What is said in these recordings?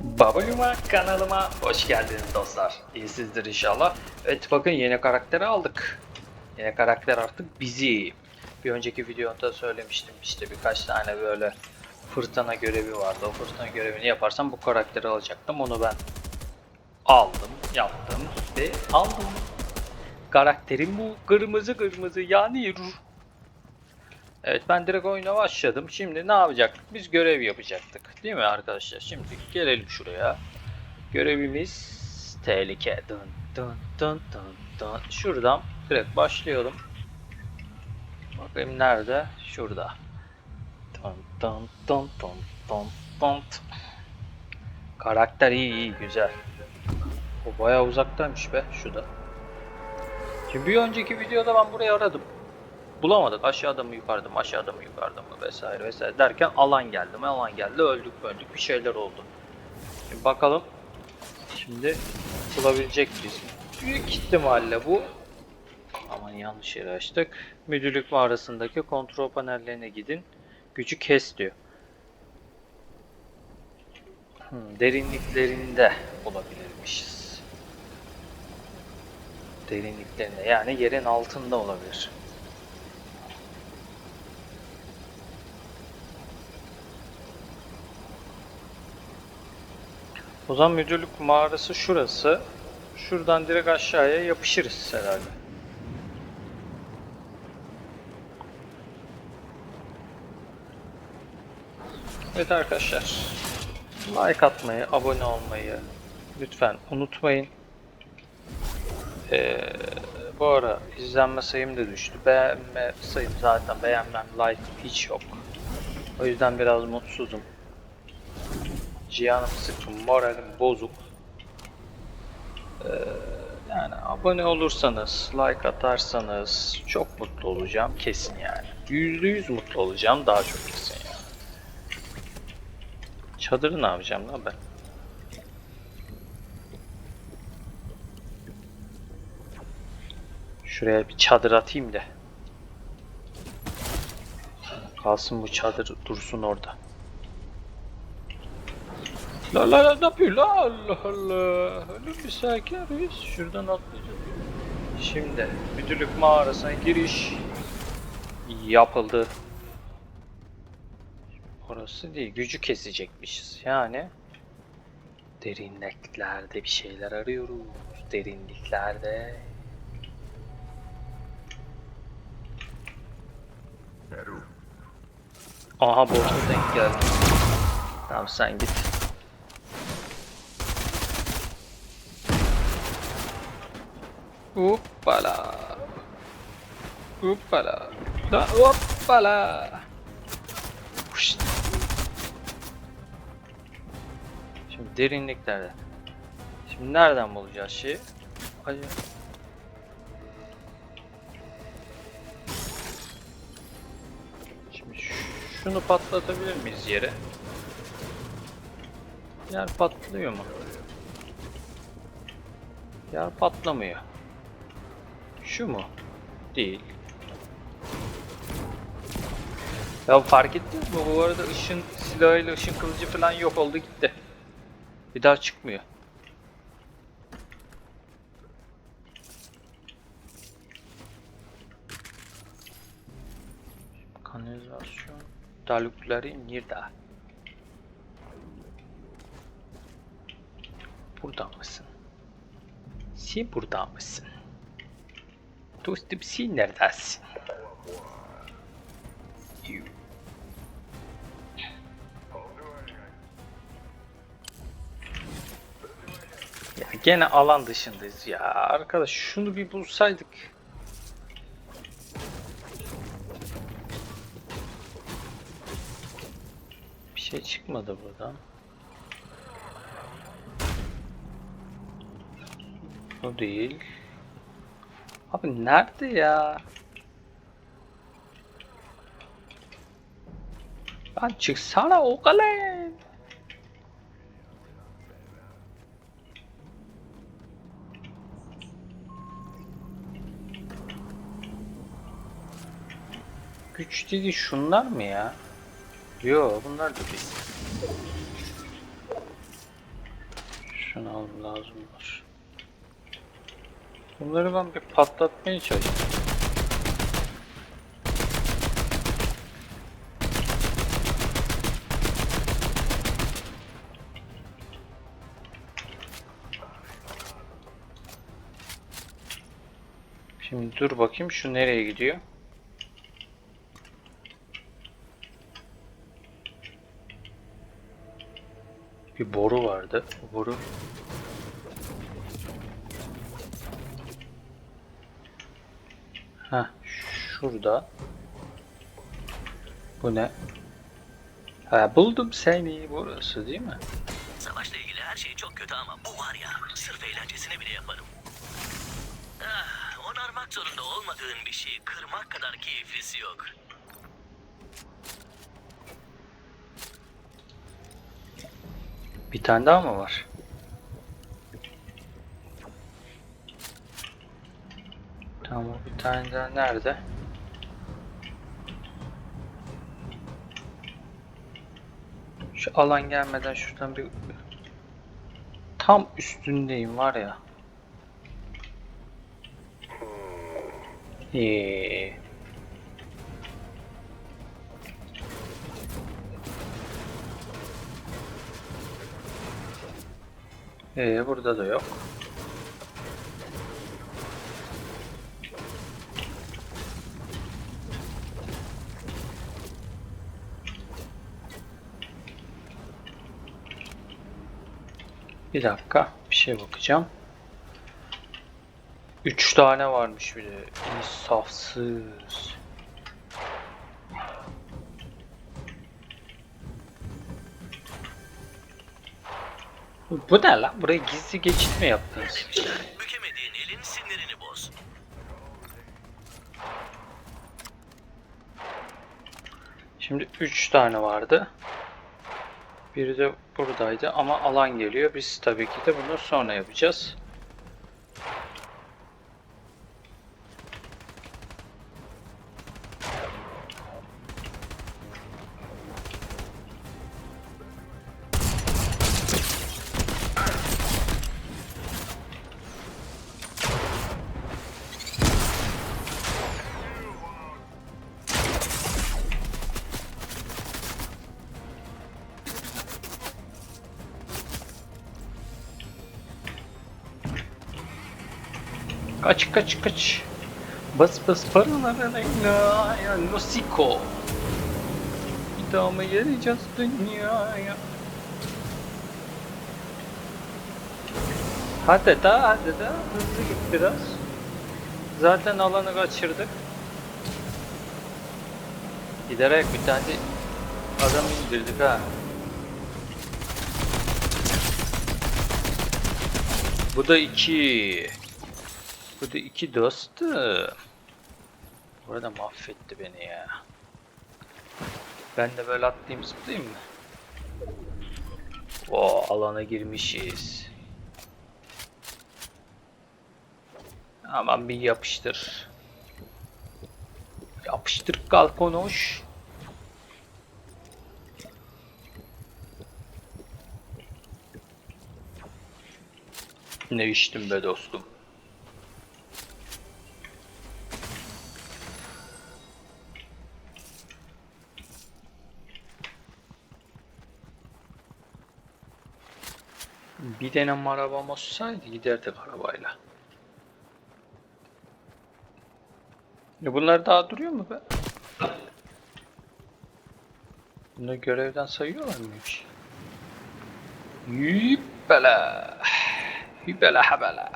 Babayuma kanalıma hoş geldiniz dostlar. İyisizdir inşallah. Evet bakın yeni karakteri aldık. Yeni karakter artık bizi. Bir önceki videoda söylemiştim işte birkaç tane böyle fırtına görevi vardı. O fırtına görevini yaparsam bu karakteri alacaktım. Onu ben aldım, yaptım ve aldım. Karakterim bu kırmızı kırmızı yani. Evet ben direkt oyuna başladım. Şimdi ne yapacaktık? Biz görev yapacaktık. Değil mi arkadaşlar? Şimdi gelelim şuraya. Görevimiz tehlike. Dın dın dın dın dın. Şuradan direkt başlayalım. Bakayım nerede? Şurada. Dın dın dın dın dın dın. Karakter iyi iyi güzel. O bayağı uzaktaymış be şurada. Şimdi bir önceki videoda ben burayı aradım bulamadık. Aşağıda mı yukarıda mı aşağıda mı yukarıda mı vesaire vesaire derken alan geldi. Alan geldi öldük öldük bir şeyler oldu. Şimdi bakalım. Şimdi bulabilecek miyiz? Büyük ihtimalle bu aman yanlış yere açtık. Müdürlük mağarasındaki kontrol panellerine gidin. Gücü kes diyor. Hmm, derinliklerinde bulabilirmişiz. Derinliklerinde yani yerin altında olabilir. O zaman müdürlük mağarası şurası. Şuradan direkt aşağıya yapışırız herhalde. Evet arkadaşlar. Like atmayı, abone olmayı lütfen unutmayın. Ee, bu ara izlenme sayım da düştü. Beğenme sayım zaten beğenmem, like hiç yok. O yüzden biraz mutsuzum. Cihanım sıkın, moralim bozuk. Ee, yani abone olursanız, like atarsanız çok mutlu olacağım kesin yani. Yüzde yüz mutlu olacağım daha çok kesin yani. Çadırı ne yapacağım lan ben? Şuraya bir çadır atayım da. Kalsın bu çadır dursun orada. La la la ne yapıyor la Allah Allah. Öyle bir sakin biz şuradan atlayacağız. Şimdi müdürlük mağarasına giriş yapıldı. Orası değil gücü kesecekmişiz yani. Derinliklerde bir şeyler arıyoruz. Derinliklerde. Aha boss'a denk geldi. Tamam sen git. Hoppala. Hoppala. Da hoppala. Şimdi derinliklerde. Şimdi nereden bulacağız şeyi? Acı. Şimdi şunu patlatabilir miyiz yere? Yer patlıyor mu? Yer patlamıyor. Şu mu? Değil. Ya fark ettiniz mi? Bu arada ışın silahıyla ışın kılıcı falan yok oldu gitti. Bir daha çıkmıyor. Kanalizasyon dalukları nerede? Burada mısın? Sen burada mısın? Dostum sen neredesin? Ya gene alan dışındayız ya. Arkadaş şunu bir bulsaydık. Bir şey çıkmadı buradan. O değil. Abi nerede ya? Lan çıksana o kale. Güç dedi şunlar mı ya? Yo bunlar da değil. Şunu almam lazımlar. Bunları ben bir patlatmaya çalıştım. Şimdi dur bakayım şu nereye gidiyor? Bir boru vardı. Boru Ha şurada. Bu ne? Ha buldum seni burası değil mi? Savaşla ilgili her şey çok kötü ama bu var ya sırf eğlencesine bile yaparım. Ah, onarmak zorunda olmadığın bir şeyi kırmak kadar keyiflisi yok. Bir tane daha mı var? Tamam bir tane daha nerede? Şu alan gelmeden şuradan bir tam üstündeyim var ya. Ee, ee, burada da yok. Bir dakika, bir şey bakacağım. Üç tane varmış bir de. İnsafsız. Bu ne lan? Buraya gizli geçit mi yaptınız? Bükemediğin elin sinirini boz. Şimdi 3 tane vardı. Biri de buradaydı ama alan geliyor. Biz tabii ki de bunu sonra yapacağız. Kaç kaç kaç. Bas bas paralarına ya Nosiko. Bir daha mı geleceğiz dünyaya? Hadi da hadi da hızlı git biraz. Zaten alanı kaçırdık. Giderek bir tane adam indirdik ha. Bu da iki. Bu da iki dostum. Burada mahvetti beni ya. Ben de böyle atlayayım zıplayayım mı? Oo alana girmişiz. Aman bir yapıştır. Yapıştır kalkonoş. Ne içtim be dostum. Bir tane arabam olsaydı giderdik arabayla. Ya bunlar daha duruyor mu be? Bunu görevden sayıyorlar mıymış? Hüppela. Hüppela habela.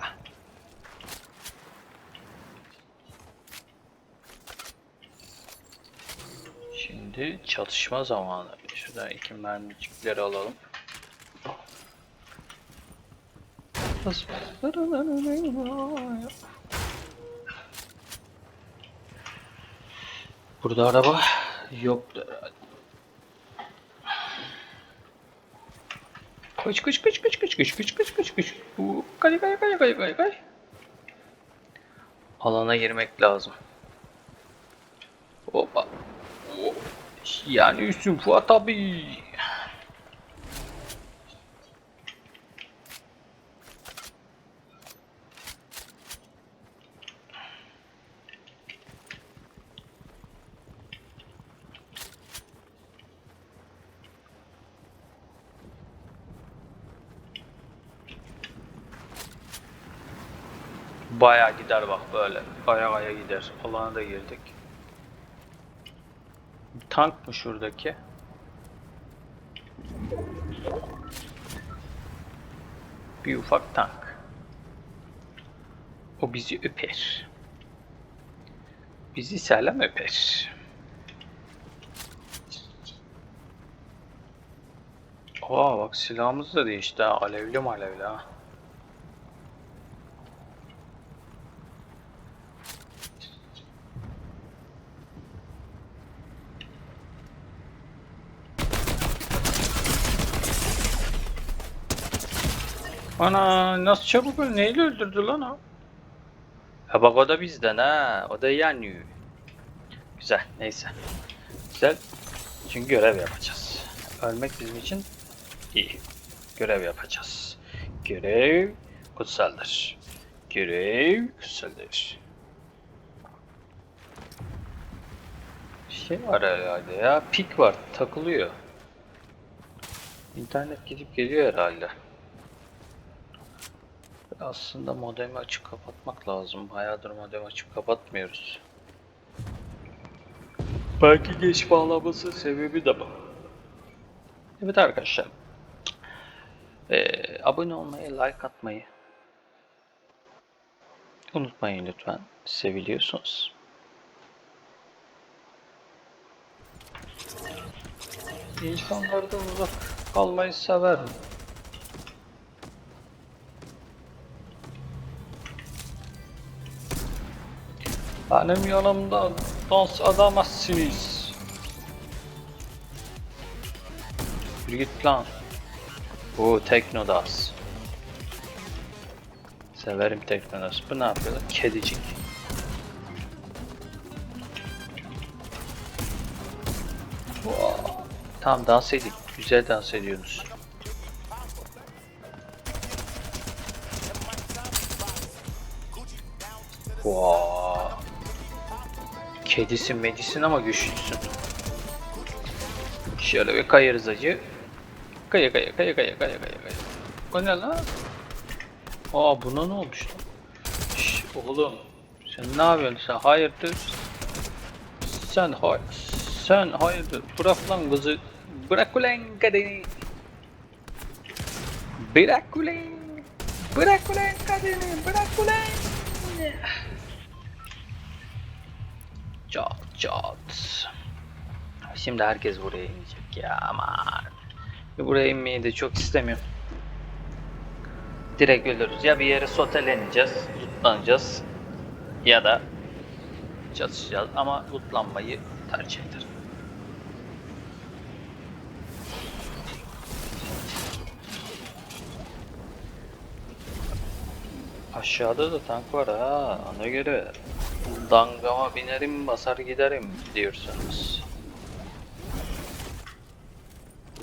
Şimdi çatışma zamanı. Şuradan iki mermicikleri alalım. Burada araba yoktu herhalde. Kaç kaç kaç kaç kaç kaç kaç kaç kaç kaç. Kay kay kay kay kay kay. Alana girmek lazım. Hoppa. Hop. Yani üstün Fuat abi. Bayağı gider bak böyle. Kaya kaya gider. Alana da girdik. Tank mı şuradaki? Bir ufak tank. O bizi öper. Bizi selam öper. Aa bak silahımız da değişti ha. Alevli malevli ha. Ana nasıl çabuk öldü? Neyle öldürdü lan o? Ha bak o da bizden ha. O da yanıyor. Güzel neyse. Güzel. Çünkü görev yapacağız. Ölmek bizim için iyi. Görev yapacağız. Görev kutsaldır. Görev kutsaldır. Şey var herhalde ya. Pik var. Takılıyor. İnternet gidip geliyor herhalde. Aslında modemi açıp kapatmak lazım. Bayağıdır modemi açıp kapatmıyoruz. Belki geç bağlaması sebebi de bu. Evet arkadaşlar. Ee, abone olmayı, like atmayı unutmayın lütfen. Seviliyorsunuz. İnsanlardan uzak kalmayı severim. Benim yanımda dans edemezsiniz. Yürü git lan. Bu Teknodas. Severim Teknodas. Bu ne yapıyor? Kedicik. Tamam dans edin. Güzel dans ediyorsunuz. Kedisin medisin ama güçlüsün. Şöyle bir kayarız acı. Kaya kaya kaya kaya kaya kaya kaya. O ne lan? Aa buna ne olmuş lan? Şş, oğlum sen ne yapıyorsun sen hayırdır? Sen hay sen hayırdır? Bırak lan kızı. Bırak ulan kadını. Bırak ulan. Bırak ulan kadını. Bırak ulan. Çat çat. Şimdi herkes buraya inecek ya aman. Buraya inmeyi de çok istemiyorum. Direkt ölürüz. Ya bir yere soteleneceğiz, lootlanacağız ya da çatışacağız ama lootlanmayı tercih ederim. Aşağıda da tank var ha ona göre. Dangama binerim basar giderim diyorsunuz.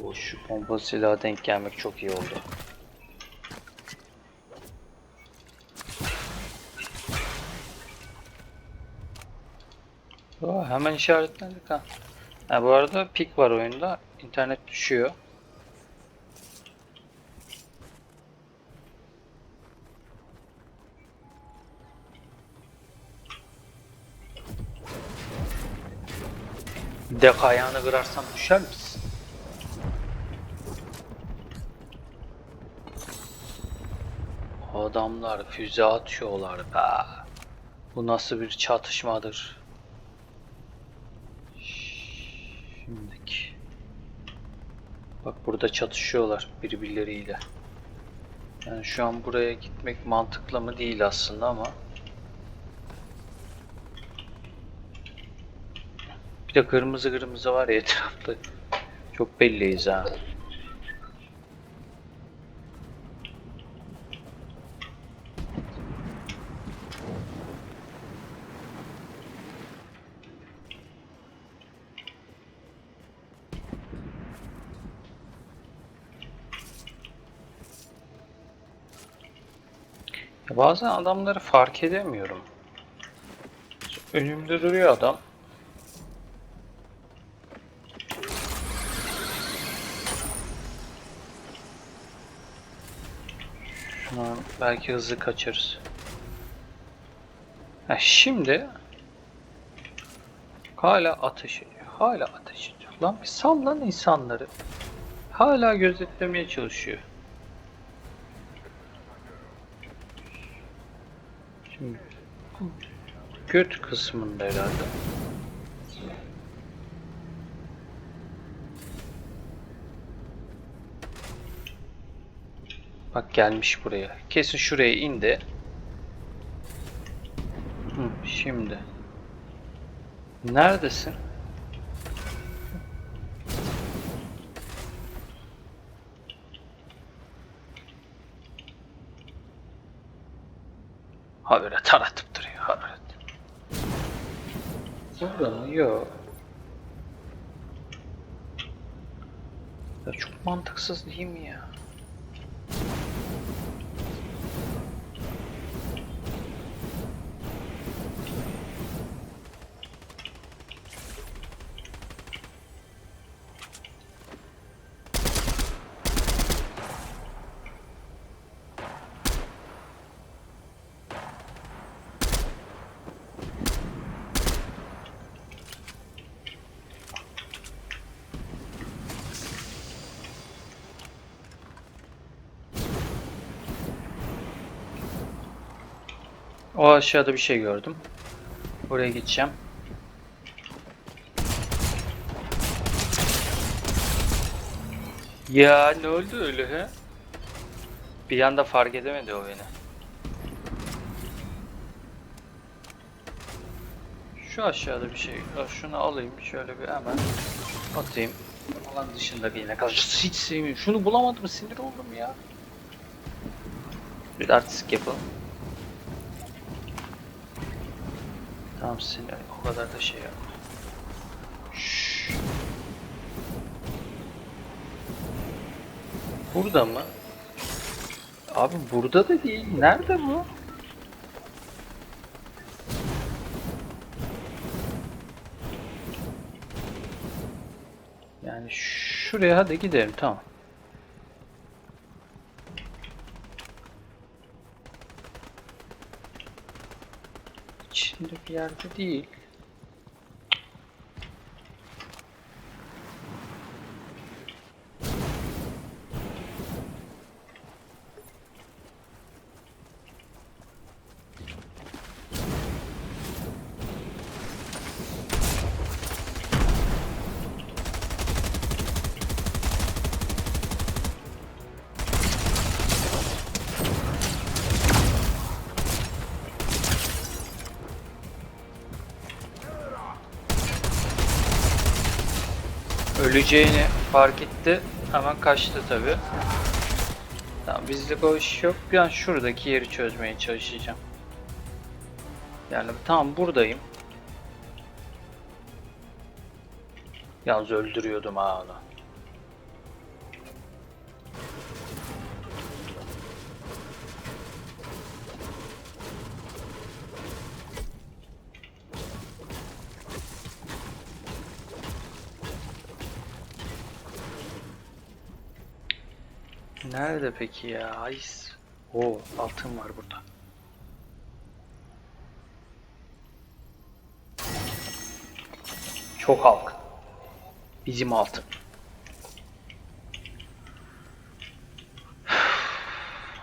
O şu pompa silaha denk gelmek çok iyi oldu. Oo, hemen işaretledik ha. ha. Bu arada pik var oyunda. İnternet düşüyor. Dek ayağını kırarsam düşer misin? Adamlar füze atıyorlar be. Bu nasıl bir çatışmadır? Şimdiki. Bak burada çatışıyorlar birbirleriyle. Yani şu an buraya gitmek mantıklı mı değil aslında ama. Bir de kırmızı kırmızı var ya etrafta. Çok belliyiz ha. Bazen adamları fark edemiyorum. Önümde duruyor adam. Belki hızlı kaçarız. Ha, şimdi hala ateş ediyor. Hala ateş ediyor. Lan bir sallan insanları. Hala gözetlemeye çalışıyor. Şimdi göt kısmında herhalde. Bak gelmiş buraya. Kesin şuraya indi. Hı, şimdi. Neredesin? Habire taratıp duruyor. Habire. Burada mı? Yok. Ya çok mantıksız değil mi ya? O aşağıda bir şey gördüm. Oraya gideceğim. Ya ne oldu öyle he? Bir anda fark edemedi o beni. Şu aşağıda bir şey. Şunu alayım şöyle bir hemen atayım. Alan dışında bir yine kalacak. Hiç sevmiyorum. Şunu bulamadım sinir oldum ya. Bir artistik yapalım. Tamam sinir. O kadar da şey yapma. Şşş. Burada mı? Abi burada da değil. Nerede bu? Yani şuraya hadi gidelim tamam. İçinde bir yerde değil. Öleceğini fark etti. Hemen kaçtı tabi. Tamam bizlik o iş yok. Bir an şuradaki yeri çözmeye çalışacağım. Yani tam buradayım. Yalnız öldürüyordum ha onu. Nerede peki ya? Ice. Oo, altın var burada. Çok halk. Bizim altın.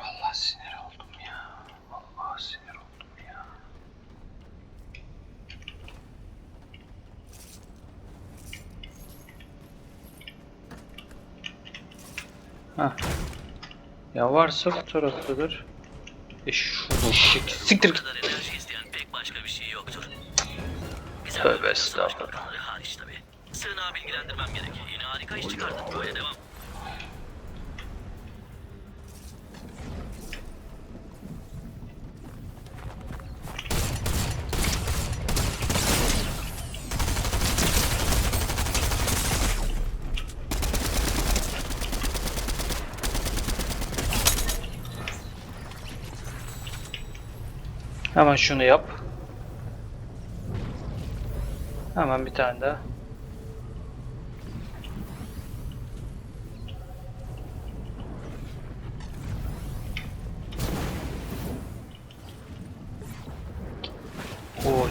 Vallahi sinir oldum ya. Vallahi sinir oldum ya. Hah. Ya varsa bu taraftadır. E şunu sik- siktir git. enerji isteyen pek başka bir şey yoktur. Tövbe estağfurullah. Sığınağı bilgilendirmem gerek. Yine harika iş çıkardın. Böyle devam. Hemen şunu yap. Hemen bir tane daha.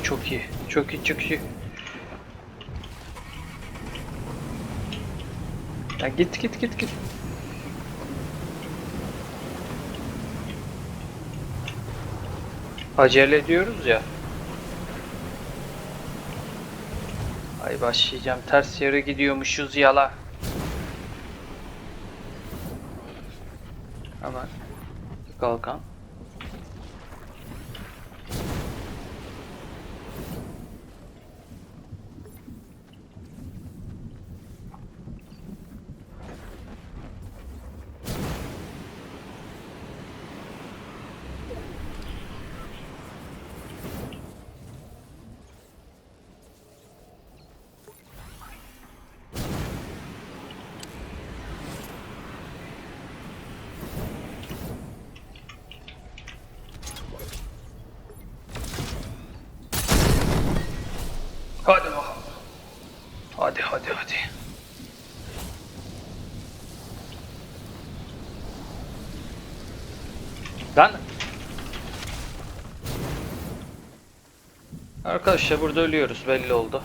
çok iyi. Çok iyi çok iyi. Ya git git git git. Acele ediyoruz ya. Ay başlayacağım. Ters yere gidiyormuşuz yala. Hemen. Kalkan. Hadi bakalım. Hadi hadi hadi. Lan. Arkadaşlar burada ölüyoruz belli oldu.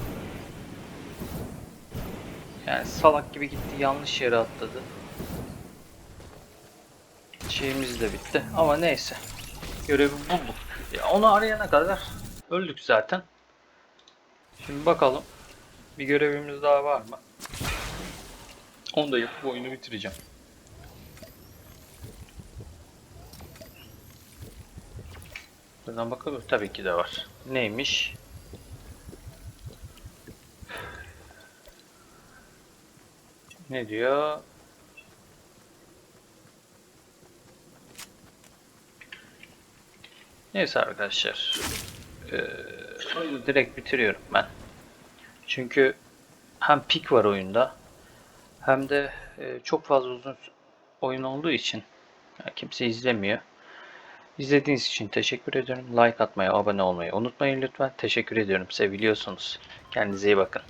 Yani salak gibi gitti yanlış yere atladı. Şeyimiz de bitti ama neyse. Görevi bulduk. Ya onu arayana kadar öldük zaten. Şimdi bakalım. Bir görevimiz daha var mı? Onu da yapıp oyunu bitireceğim. Buradan bakalım. Tabii ki de var. Neymiş? Ne diyor? Neyse arkadaşlar. Ee, oyunu direkt bitiriyorum ben. Çünkü hem pik var oyunda hem de e, çok fazla uzun oyun olduğu için kimse izlemiyor. İzlediğiniz için teşekkür ediyorum. Like atmayı, abone olmayı unutmayın lütfen. Teşekkür ediyorum. Seviliyorsunuz. Kendinize iyi bakın.